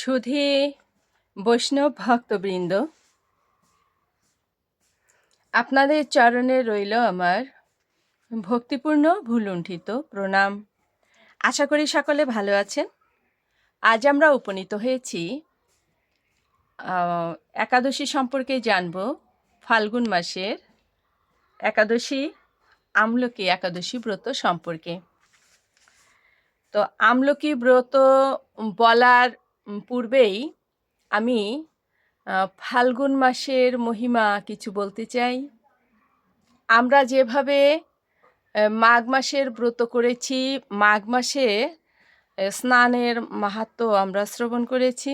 সুধী বৈষ্ণব ভক্তবৃন্দ, আপনাদের চরণে রইল আমার ভক্তিপূর্ণ ভুলুণ্ঠিত প্রণাম। আশা করি সকলে ভালো আছেন। আজ আমরা উপনীত হয়েছি একাদশী সম্পর্কে জানব ফাল্গুন মাসের একাদশী আমলকি একাদশী ব্রত সম্পর্কে। তো আমলকি ব্রত বলার পূর্বেই আমি ফাল্গুন মাসের মহিমা কিছু বলতে চাই। আমরা যেভাবে মাঘ মাসের ব্রত করেছি, মাঘ মাসে স্নানের মাহাত্ম্য আমরা শ্রবণ করেছি।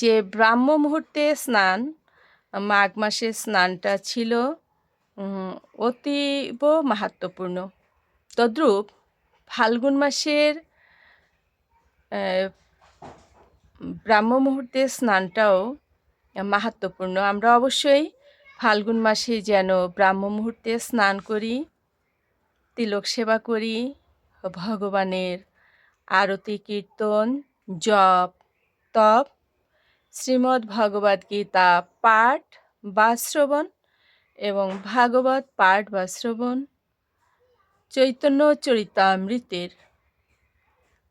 যে ব্রাহ্ম মুহূর্তে স্নান, মাঘ মাসের স্নানটা ছিল অতীব মাহাত্ম্যপূর্ণ তদ্রূপ ফাল্গুন মাসের ব্রাহ্ম মুহূর্তে স্নানটাও মাহাত্ম্যপূর্ণ। আমরা অবশ্যই ফাল্গুন মাসে যেন ব্রাহ্ম মুহূর্তে স্নান করি, তিলক সেবা করি, ভগবানের আরতি, কীর্তন, জপ, তপ, শ্রীমদ্ ভগবদ গীতা পাঠ বা শ্রবণ এবং ভাগবত পাঠ বা শ্রবণ, চৈতন্য চরিতামৃতের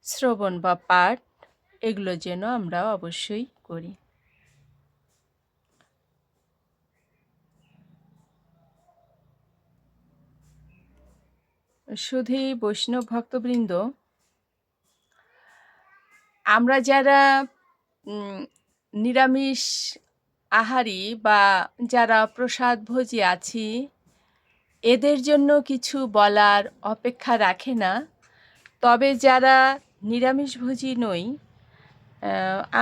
শ্রবণ বা পাঠ এগুলো যেন আমরা অবশ্যই করি। শুধু বৈষ্ণব ভক্তবৃন্দ, আমরা যারা নিরামিষ আহারি বা যারা প্রসাদ ভোজী আছি, এদের জন্য কিছু বলার অপেক্ষা রাখে না। তবে যারা নিরামিষভোজী নই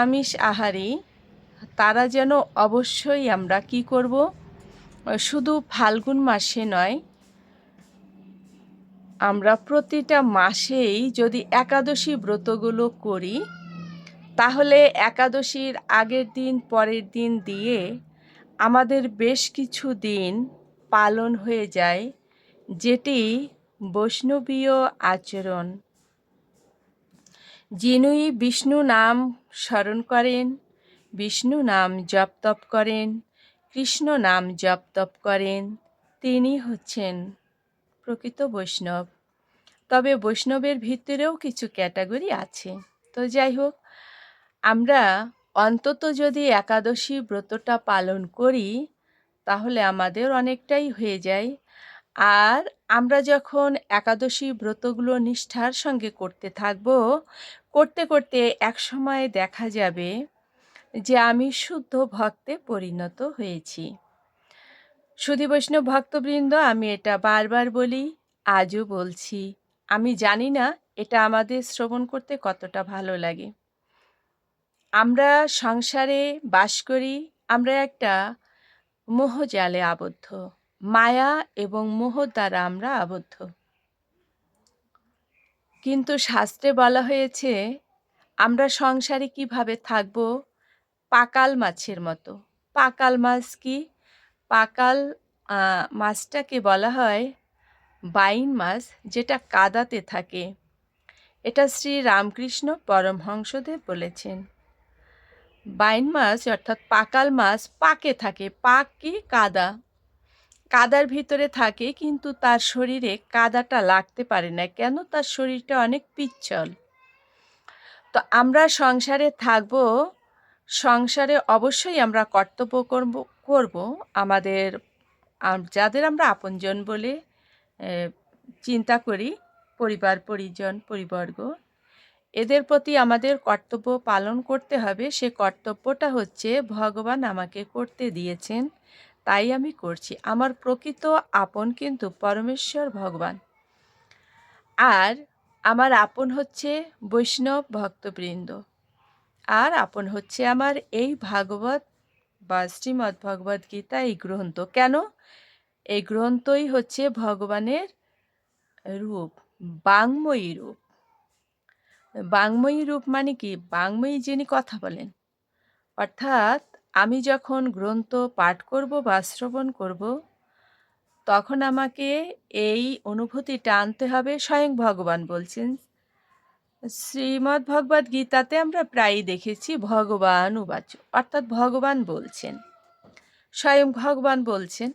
আমিষ আহারি, তারা যেন অবশ্যই আমরা কি করব? শুধু ফাল্গুন মাসে নয়, আমরা প্রতিটা মাসেই যদি একাদশী ব্রতগুলো করি, তাহলে একাদশীর আগের দিন, পরের দিন দিয়ে আমাদের বেশ কিছু দিন পালন হয়ে যায়, যেটি বৈষ্ণবীয় আচরণ। যিনি বিষ্ণু নাম স্মরণ করেন। বিষ্ণু নাম জপ তপ করেন। কৃষ্ণ নাম জপ তপ করেন। তিনি হচ্ছেন প্রকৃত বৈষ্ণব। তবে বৈষ্ণবের ভিতরেও কিছু ক্যাটাগরি আছে। তো যাই হোক, আমরা অন্তত যদি একাদশী ব্রতটা পালন করি, তাহলে আমাদের অনেকটাই হয়ে যায়। আর আমরা যখন একাদশী ব্রতগুলো নিষ্ঠার সঙ্গে করতে থাকব, করতে করতে একসময় দেখা যাবে যে আমি শুদ্ধ ভক্তে পরিণত হয়েছি। সুধী বৈষ্ণব ভক্তবৃন্দ, আমি এটা বারবার বলি, আজও বলছি, আমি জানি না এটা আমাদের শ্রবণ করতে কতটা ভালো লাগে। আমরা সংসারে বাস করি, আমরা একটা মোহজালে আবদ্ধ। মায়া এবং মোহ দ্বারা আমরা আবদ্ধ। কিন্তু শাস্ত্রে বলা হয়েছে, আমরা সংসারে কীভাবে থাকব? পাকাল মাছের মতো। পাকাল মাছ কি? পাকাল মাছটাকে বলা হয় বাইন মাছ, যেটা কাদাতে থাকে। এটা শ্রী রামকৃষ্ণ পরমহংসদেব বলেছেন। বাইন মাছ অর্থাৎ পাকাল মাছ পাকে থাকে। পাক কি? কাদা। কাদার ভিতরে থাকে, কিন্তু তার শরীরে কাদাটা লাগতে পারে না। কেন? তার শরীরটা অনেক পিচ্ছল। তো আমরা সংসারে থাকব, সংসারে অবশ্যই আমরা কর্তব্য করব করব। আমাদের যাদের আমরা আপনজন বলে চিন্তা করি, পরিবার, পরিজন, পরিবর্গ, এদের প্রতি আমাদের কর্তব্য পালন করতে হবে। সে কর্তব্যটা হচ্ছে, ভগবান আমাকে করতে দিয়েছেন। তাই আমি করছি। আমার প্রকৃত আপন কিন্তু পরমেশ্বর ভগবান। আর আমার আপন হচ্ছে বৈষ্ণব ভক্তবৃন্দ। আর আপন হচ্ছে আমার এই ভাগবত বা শ্রীমদ্ ভগবদ গীতা এই গ্রন্থ। কেন? এই গ্রন্থই হচ্ছে ভগবানের রূপ, বাংময়ী রূপ। বাংময়ী রূপ মানে কি? বাংময়ী যিনি কথা বলেন। অর্থাৎ আমি যখন গ্রন্থ পাঠ করব বা শ্রবণ করব, তখন আমাকে এই অনুভূতিটা আনতে হবে স্বয়ং ভগবান বলছেন। শ্রীমদ্ ভগবদ গীতাতে আমরা প্রায়ই দেখেছি ভগবান উবাচ, অর্থাৎ ভগবান বলছেন। স্বয়ং ভগবান বলছেন,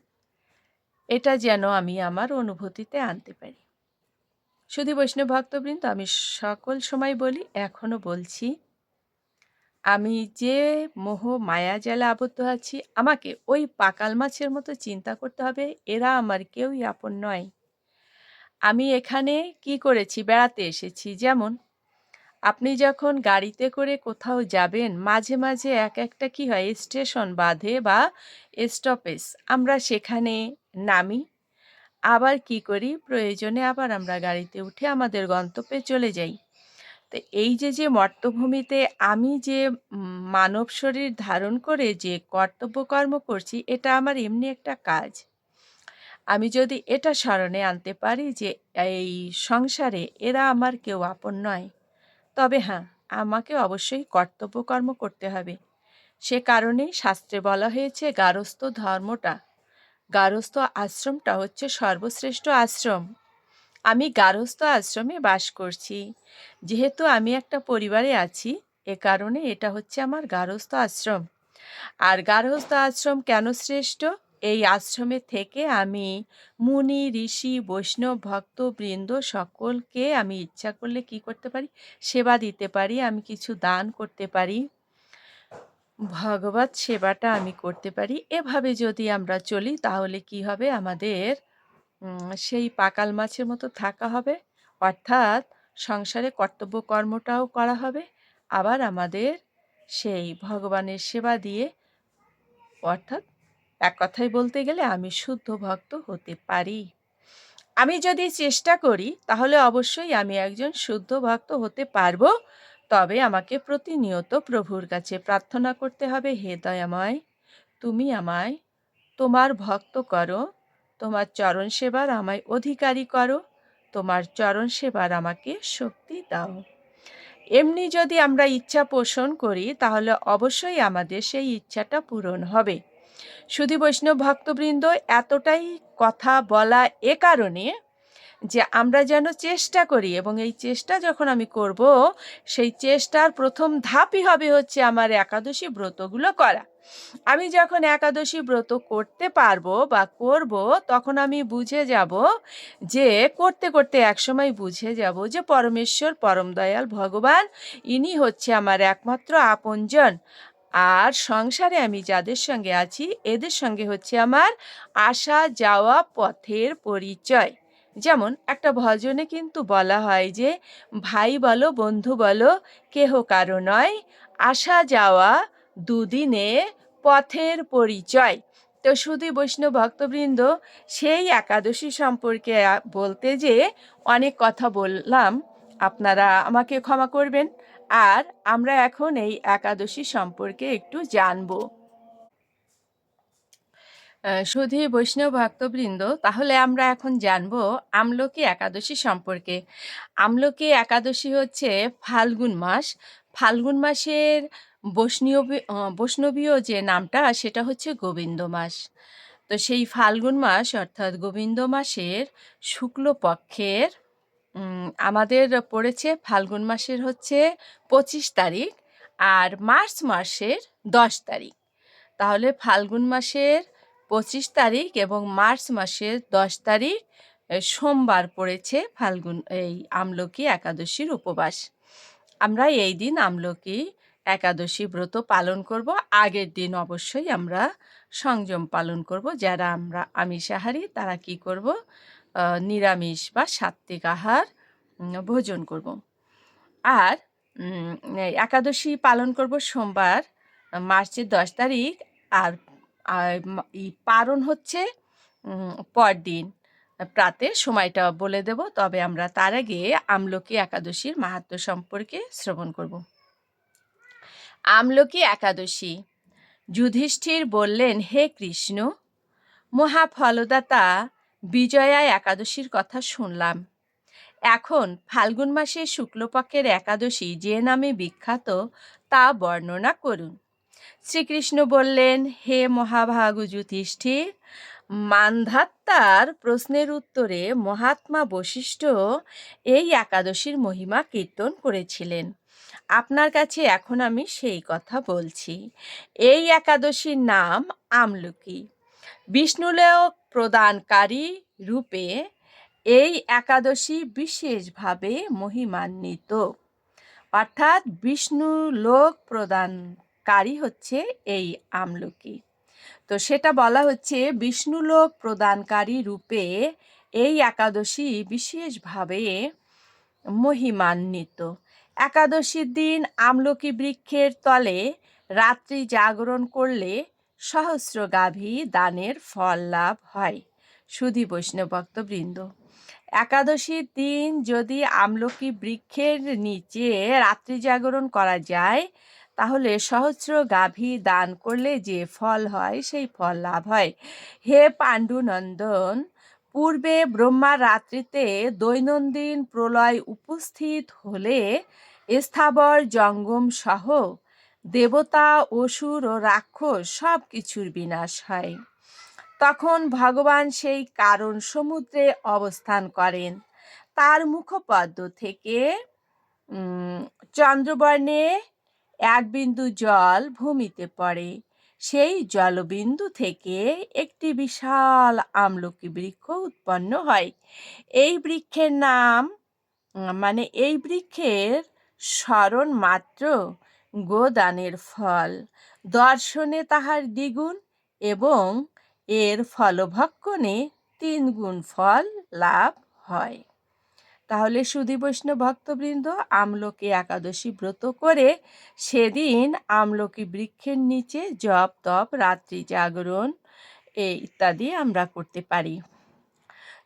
এটা যেন আমি আমার অনুভূতিতে আনতে পারি। শুধু বৈষ্ণব ভক্তবৃন্দ, আমি সকল সময় বলি এখনও বলছি আমি যে মোহ মায়া জালে আবদ্ধ আছি, আমাকে ওই পাকাল মাছের মতো চিন্তা করতে হবে, এরা আমার কেউই আপন নয়। আমি এখানে কি করেছি, বেড়াতে এসেছি, যেমন আপনি যখন গাড়িতে করে কোথাও যাবেন, মাঝে মাঝে এক একটা কি হয়, স্টেশন বাঁধে বা স্টপেজ, আমরা সেখানে নামি, আবার কি করি, প্রয়োজনে আবার আমরা গাড়িতে উঠে আমাদের গন্তব্যে চলে যাই। তো এই যে যে মর্তভূমিতে আমি যে মানব শরীর ধারণ করে যে কর্তব্য কর্ম করছি, এটা আমার এমনি একটা কাজ। আমি যদি এটা স্মরণে আনতে পারি যে, এই সংসারে এরা আমার কেউ আপন নয়, তবে হ্যাঁ আমাকে অবশ্যই কর্তব্য কর্ম করতে হবে। সে কারণেই শাস্ত্রে বলা হয়েছে, গারস্থ ধর্মটা। গারস্থ আশ্রমটা হচ্ছে সর্বশ্রেষ্ঠ আশ্রম। আমি গারস্থ আশ্রমে বাস করছি। যেহেতু আমি একটা পরিবারে আছি, এ কারণে এটা হচ্ছে আমার গারস্থ আশ্রম। আর গারহস্থ আশ্রম কেন শ্রেষ্ঠ? এই আশ্রমে থেকে আমি মুনি, ঋষি, বৈষ্ণব, ভক্ত, বৃন্দ সকলকে আমি ইচ্ছা করলে কি করতে পারি? সেবা দিতে পারি, আমি কিছু দান করতে পারি। ভগবত সেবাটা আমি করতে পারি। এভাবে যদি আমরা চলি, তাহলে কি হবে? আমাদের সেই পাকাল মাছের মতো থাকা হবে। অর্থাৎ সংসারে কর্তব্য কর্মটাও করা হবে। আবার আমাদের সেই ভগবানের সেবা দিয়ে, অর্থাৎ এক কথায় বলতে গেলে আমি শুদ্ধ ভক্ত হতে পারি। আমি যদি চেষ্টা করি, তাহলে অবশ্যই আমি একজন শুদ্ধ ভক্ত হতে পারব। তবে আমাকে প্রতিনিয়ত প্রভুর কাছে প্রার্থনা করতে হবে, হে দয়াময়, তুমি আমায় তোমার ভক্ত করো। তোমার চরণ সেবার আমায় অধিকারী করো, তোমার চরণ সেবার আমাকে শক্তি দাও। এমনি যদি আমরা ইচ্ছা পোষণ করি, তাহলে অবশ্যই আমাদের সেই ইচ্ছাটা পূরণ হবে। শুধু বৈষ্ণব ভক্তবৃন্দ, এতটাই কথা বলা এ কারণে যে আমরা যেন চেষ্টা করি এবং এই চেষ্টা যখন আমি করব, সেই চেষ্টার প্রথম ধাপই হবে হচ্ছে আমার একাদশী ব্রতগুলো করা। আমি যখন একাদশী ব্রত করতে পারব বা করব, তখন আমি বুঝে যাব যে, করতে করতে একসময় বুঝে যাব যে পরমেশ্বর, পরম দয়াল ভগবান, ইনি হচ্ছে আমার একমাত্র আপনজন। আর সংসারে আমি যাদের সঙ্গে আছি, এদের সঙ্গে হচ্ছে আমার আসা যাওয়া পথের পরিচয়। যেমন একটা ভজনে কিন্তু বলা হয় যে, ভাই বলো, বন্ধু বলো, কেহ কারও নয়, আসা যাওয়া দুদিনে পথের পরিচয়। তো শুধু বৈষ্ণব ভক্তবৃন্দ সেই একাদশী সম্পর্কে বলতে যে, অনেক কথা বললাম, আপনারা আমাকে ক্ষমা করবেন, আর আমরা এখন এই একাদশী সম্পর্কে একটু জানব। শুধু বৈষ্ণব ভক্তবৃন্দ, তাহলে আমরা এখন জানব আমলকি একাদশী সম্পর্কে। আমলকি একাদশী হচ্ছে ফাল্গুন মাস। ফাল্গুন মাসের বৈষ্ণবী বৈষ্ণবীয় যে নামটা, সেটা হচ্ছে গোবিন্দ মাস। তো সেই ফাল্গুন মাস, অর্থাৎ গোবিন্দ মাসের শুক্লপক্ষের আমাদের পড়েছে ফাল্গুন মাসের হচ্ছে পঁচিশ তারিখ আর মার্চ মাসের দশ তারিখ। তাহলে ফাল্গুন মাসের পঁচিশ তারিখ এবং মার্চ মাসের দশ তারিখ সোমবার পড়েছে ফাল্গুন, এই আমলকি একাদশীর উপবাস। আমরা এই দিন আমলকি একাদশী ব্রত পালন করব। আগের দিন অবশ্যই আমরা সংযম পালন করব। যারা আমরা আমিষাহারী, তারা কি করব? নিরামিষ বা সাত্ত্বিক আহার ভোজন করব। আর একাদশী পালন করব সোমবার, মার্চের দশ তারিখ, আর আর পারণ হচ্ছে পরদিন। প্রাতে সময়টা বলে দেব, তবে আমরা তার আগে আমলকি একাদশীর মাহাত্ম সম্পর্কে শ্রবণ করব। আমলকি একাদশী, যুধিষ্ঠির বললেন, হে কৃষ্ণ, মহাফলদাতা বিজয়া একাদশীর কথা শুনলাম। এখন ফাল্গুন মাসের শুক্লপক্ষের একাদশী যে নামে বিখ্যাত তা বর্ণনা করুন। শ্রীকৃষ্ণ বললেন, হে মহাভাগ যুধিষ্ঠির, মান্ধাত্তার প্রশ্নের উত্তরে মহাত্মা বশিষ্ঠ এই একাদশীর মহিমা কীর্তন করেছিলেন। আপনার কাছে এখন আমি সেই কথা বলছি। এই একাদশীর নাম আমলকি। বিষ্ণুলোক প্রদানকারী রূপে এই একাদশী বিশেষভাবে মহিমান্বিত। অর্থাৎ বিষ্ণু লোক প্রদানকারী হচ্ছে এই আমলকি। তো সেটা বলা হচ্ছে বিষ্ণুলোক প্রদানকারী রূপে এই একাদশী বিশেষভাবে মহিমান্বিত। একাদশীর দিন আমলকি বৃক্ষের তলে রাত্রি জাগরণ করলে সহস্র গাভী দানের ফল লাভ হয়। সুধী বৈষ্ণব ভক্তবৃন্দ, একাদশীর দিন যদি আমলকি বৃক্ষের নিচে রাত্রি জাগরণ করা যায় তাহলে সহস্র গাভী দান করলে যে ফল হয়, সেই ফল লাভ হয়। হে পাণ্ডুনন্দন, পূর্বে ব্রহ্মার রাত্রিতে দৈনন্দিন প্রলয় উপস্থিত হলে স্থাবর জঙ্গম সহ দেবতা, অসুর ও রাক্ষস সব কিছুর বিনাশ হয়। তখন ভগবান সেই কারণ সমুদ্রে অবস্থান করেন। তার মুখপদ্ম থেকে চন্দ্রবর্ণে এক বিন্দু জল ভূমিতে পড়ে। সেই জলবিন্দু থেকে একটি বিশাল আমলকি বৃক্ষ উৎপন্ন হয়। এই বৃক্ষের নাম মানে এই বৃক্ষের স্মরণ মাত্র গোদানের ফল। দর্শনে তাহার দ্বিগুণ এবং এর ফলভক্ষণে তিন গুণ ফল লাভ হয়। তাহলে সুধী বৈষ্ণব ভক্তবৃন্দ আমলকি একাদশী ব্রত করে সেদিন আমলকি বৃক্ষের নিচে জপ তপ, রাত্রি জাগরণ, এ ইত্যাদি আমরা করতে পারি।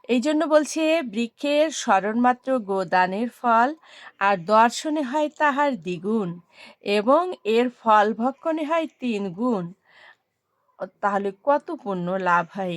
এই জন্য বলছে, বৃক্ষের স্মরণমাত্র গোদানের ফল আর দর্শনে হয় তাহার দ্বিগুণ এবং এর ফল ভক্ষণে হয় তিন গুণ তাহলে কত পুণ্য লাভ হয়?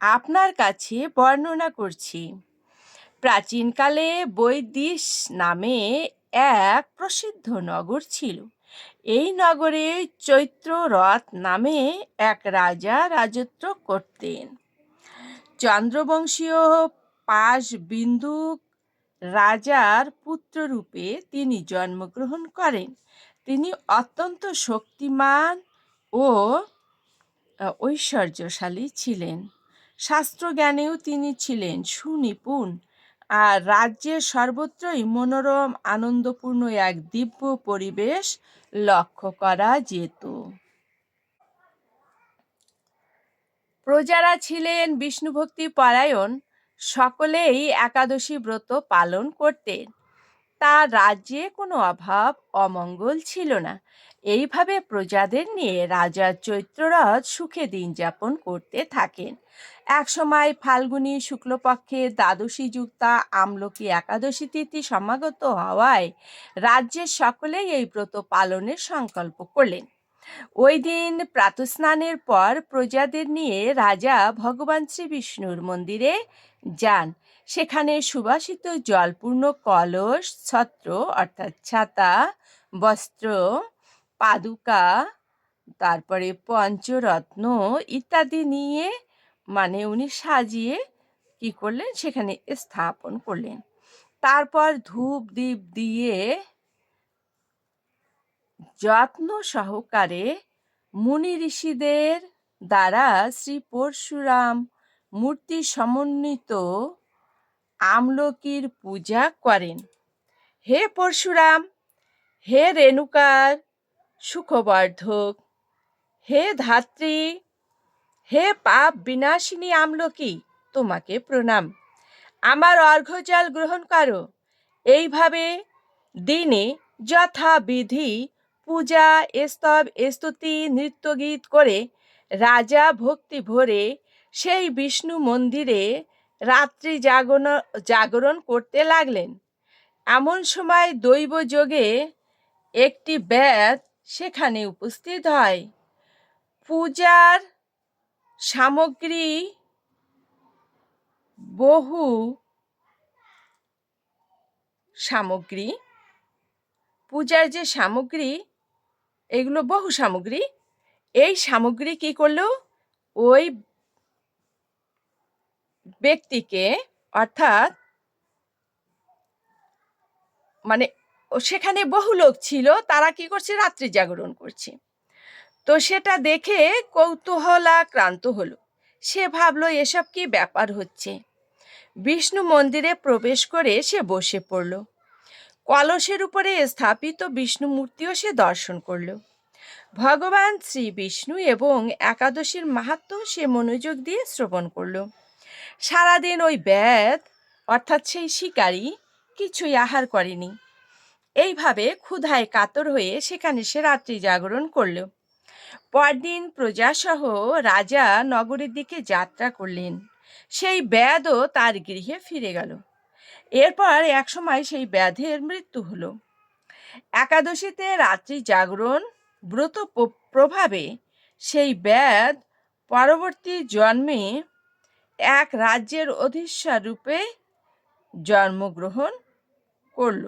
আপনার কাছে বর্ণনা করছি। প্রাচীনকালে বৈদিশ নামে এক প্রসিদ্ধ নগর ছিল। এই নগরে চৈত্ররথ নামে এক রাজা রাজত্ব করতেন। চন্দ্রবংশীয় পাশ বিন্দু রাজার পুত্ররূপে তিনি জন্মগ্রহণ করেন। তিনি অত্যন্ত শক্তিমান ও ঐশ্বর্যশালী ছিলেন। শাস্ত্রজ্ঞানেও তিনি ছিলেন সুনিপুণ আর রাজ্যের সর্বত্রই মনোরম, আনন্দপূর্ণ এক দিব্য পরিবেশ লক্ষ্য করা যেত। প্রজারা ছিলেন বিষ্ণুভক্তি পরায়ণ, সকলেই একাদশী ব্রত পালন করতেন। তার রাজ্যে কোনো অভাব, অমঙ্গল ছিল না। এইভাবে প্রজাদের নিয়ে রাজা চৈত্ররথ সুখে দিন যাপন করতে থাকেন। একসময় ফাল্গুনী শুক্লপক্ষে দ্বাদশী যুক্তা আমলকি একাদশী তিথি সমাগত হওয়ায় রাজ্যের সকলেই এই ব্রত পালনের সংকল্প করলেন। ওই দিন প্রাতস্নানের পর প্রজাদের নিয়ে রাজা ভগবান শ্রী বিষ্ণুর মন্দিরে যান। সেখানে সুবাসিত জলপূর্ণ কলস, ছত্র অর্থাৎ ছাতা, বস্ত্র, পাদুকা, তারপরে পঞ্চরত্ন ইত্যাদি নিয়ে মানে উনি সাজিয়ে কি করলেন? সেখানে স্থাপন করলেন। তারপর ধূপ দ্বীপ দিয়ে যত্ন সহকারে মুনি ঋষিদের দ্বারা শ্রী পরশুরাম মূর্তি সমন্বিত আমলকির পূজা করেন। হে পরশুরাম, হে রেণুকার, সুখবর্ধক, হে ধাত্রী হে পাপ বিনাশিনী আমলকি, তোমাকে প্রণাম। আমার অর্ঘ্যজল গ্রহণ করো। এইভাবে দিনে যথাবিধি পূজা, স্তব, স্তুতি, নৃত্যগীত করে রাজা ভক্তি ভরে সেই বিষ্ণু মন্দিরে রাত্রি জাগরণ জাগরণ করতে লাগলেন। এমন সময় দৈব যোগে একটি ব্যাধ সেখানে উপস্থিত হয়। পূজার সামগ্রী বহু সামগ্রী, পূজার যে সামগ্রী, এগুলো বহু সামগ্রী, এই সামগ্রী কি করল? ওই ব্যক্তিকে অর্থাৎ মানে সেখানে বহু লোক ছিল, তারা কি করছে? রাত্রি জাগরণ করছে। তো সেটা দেখে কৌতূহলাক্রান্ত হলো। সে ভাবলো, এসব কি ব্যাপার হচ্ছে? বিষ্ণু মন্দিরে প্রবেশ করে সে বসে পড়ল। কলসের উপরে স্থাপিত বিষ্ণু মূর্তিও সে দর্শন করল। ভগবান শ্রী বিষ্ণু এবং একাদশীর মাহাত্ম সে মনোযোগ দিয়ে শ্রবণ করল। সারাদিন ওই ব্যাধ, অর্থাৎ সেই শিকারী, কিছুই আহার করেনি। এইভাবে ক্ষুধায় কাতর হয়ে সেখানে সে রাত্রি জাগরণ করল। পরদিন প্রজাসহ রাজা নগরের দিকে যাত্রা করলেন। সেই ব্যাধও তার গৃহে ফিরে গেল। এরপর একসময় সেই ব্যাধের মৃত্যু হলো। একাদশীতে রাত্রি জাগরণ, ব্রত প্রভাবে সেই ব্যাধ পরবর্তী জন্মে এক রাজ্যের অধীশ্বর রূপে জন্মগ্রহণ করল।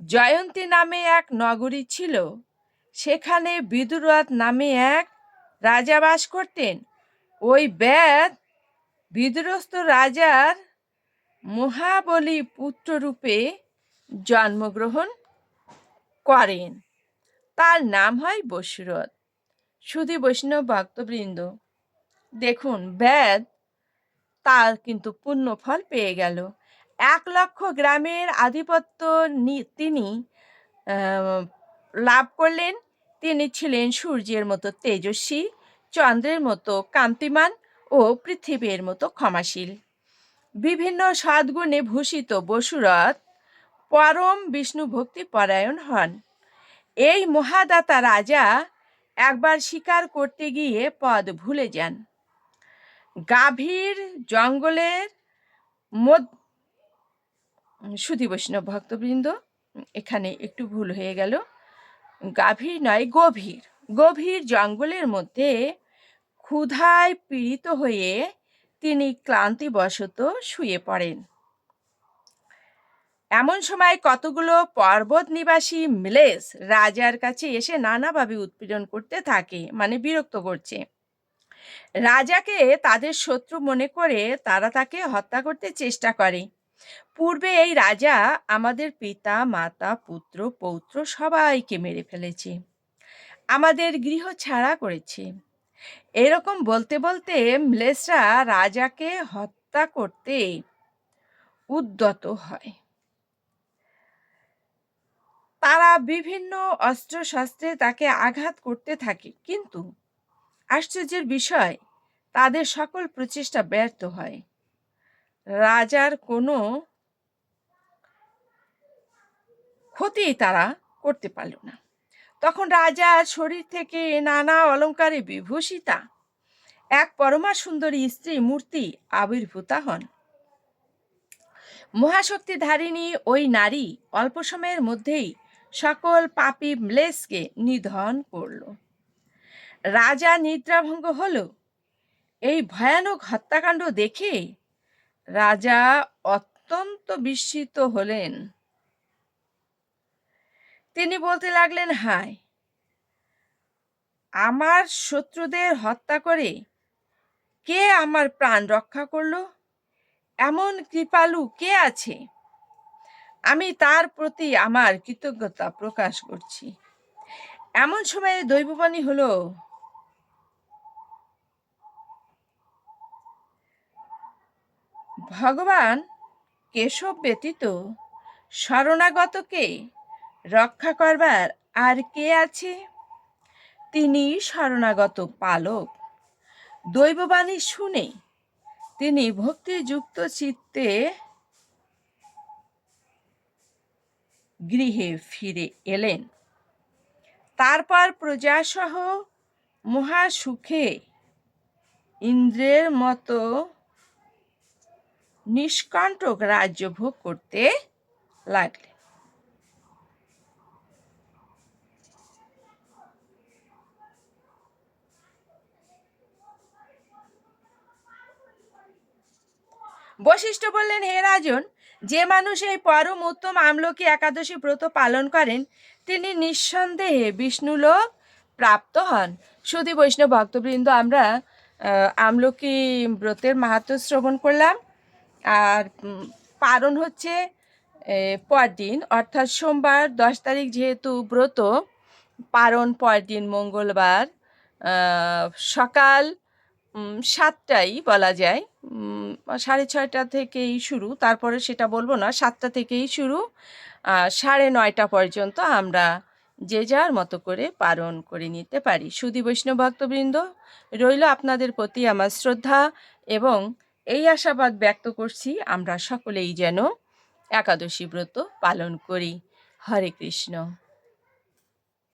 জয়ন্তী নামে এক নগরী ছিল। সেখানে বিদুরথ নামে এক রাজা বাস করতেন। ওই ব্যাধ বিদুরস্থ রাজার মহাবলী পুত্ররূপে জন্মগ্রহণ করেন। তার নাম হয় বসুরথ। সুধী বৈষ্ণব ভক্তবৃন্দ, দেখুন ব্যাদ তার কিন্তু পুণ্য ফল পেয়ে গেল। এক লক্ষ গ্রামের আধিপত্য তিনি লাভ করলেন। তিনি ছিলেন সূর্যের মতো তেজস্বী, চন্দ্রের মতো কান্তিমান ও পৃথিবীর মতো ক্ষমাশীল। বিভিন্ন সদ্গুণে ভূষিত বসুরথ পরম বিষ্ণু ভক্তি পরায়ণ হন। এই মহাদাতা রাজা একবার শিকার করতে গিয়ে পদ ভুলে যান। গাভীর জঙ্গলের মধ্য সুধী বৈষ্ণব ভক্তবৃন্দ এখানে একটু ভুল হয়ে গেল। গাভীর নয়, গভীর। গভীর জঙ্গলের মধ্যে ক্ষুধায় পীড়িত হয়ে তিনি ক্লান্তিবশত শুয়ে পড়েন। এমন সময় কতগুলো পর্বত নিবাসী মিলেস রাজার কাছে এসে নানাভাবে উৎপীড়ন করতে থাকে মানে বিরক্ত করছে। রাজাকে তাদের শত্রু মনে করে তারা তাকে হত্যা করতে চেষ্টা করে। পূর্বে এই রাজা আমাদের পিতা, মাতা, পুত্র, পৌত্র সবাইকে মেরে ফেলেছে। আমাদের গৃহ ছাড়া করেছে। এরকম বলতে বলতে ম্লেসরা রাজাকে হত্যা করতে উদ্যত হয়। তারা বিভিন্ন অস্ত্রশস্ত্রে তাকে আঘাত করতে থাকে। কিন্তু আশ্চর্যের বিষয়, তাদের সকল প্রচেষ্টা ব্যর্থ হয়। রাজার কোনো ক্ষতি তারা করতে পারল না। তখন রাজার শরীর থেকে নানা অলঙ্কারে বিভূষিতা, এক পরমা সুন্দরী স্ত্রী মূর্তি আবির্ভূতা হন। মহাশক্তি ধারিণী ওই নারী অল্প সময়ের মধ্যেই সকল পাপী ম্লেসকে নিধন করল। রাজা নিদ্রাভঙ্গ হল, এই ভয়ানক হত্যাকাণ্ড দেখে রাজা অত্যন্ত বিস্মিত হলেন। তিনি বলতে লাগলেন, হায়, আমার শত্রুদের হত্যা করে কে আমার প্রাণ রক্ষা করল? এমন কৃপালু কে আছে? আমি তার প্রতি আমার কৃতজ্ঞতা প্রকাশ করছি। এমন সময়ে দৈববাণী হলো ভগবান কেশব ব্যতীত শরণাগতকে রক্ষা করবার আর কে আছে? তিনি শরণাগত পালক। দৈববাণী শুনে তিনি ভক্তিযুক্ত চিত্তে গৃহে ফিরে এলেন। তারপর প্রজাসহ মহাসুখে ইন্দ্রের মতো নিষ্কণ্টক রাজ্য ভোগ করতে লাগলেন বশিষ্ঠ বললেন, হে রাজন, যে মানুষ এই পরম উত্তম আমলকি একাদশী ব্রত পালন করেন, তিনি নিঃসন্দেহে বিষ্ণুলোক প্রাপ্ত হন। সুধী বৈষ্ণব ভক্তবৃন্দ, আমরা আমলকি ব্রতের মাহাত্ম শ্রবণ করলাম। আর পারণ হচ্ছে পরদিন, অর্থাৎ সোমবার দশ তারিখ যেহেতু ব্রত পারণ পরদিন মঙ্গলবার সকাল সাতটাই বলা যায় সাড়ে ছয়টা থেকেই শুরু, তারপরে সেটা বলব না, সাতটা থেকেই শুরু সাড়ে নয়টা পর্যন্ত আমরা যে যার মতো করে পালন করে নিতে পারি। সুধী বৈষ্ণব ভক্তবৃন্দ, রইল আপনাদের প্রতি আমার শ্রদ্ধা এবং এই আশাবাদ ব্যক্ত করছি আমরা সকলেই যেন একাদশী ব্রত পালন করি। হরে কৃষ্ণ।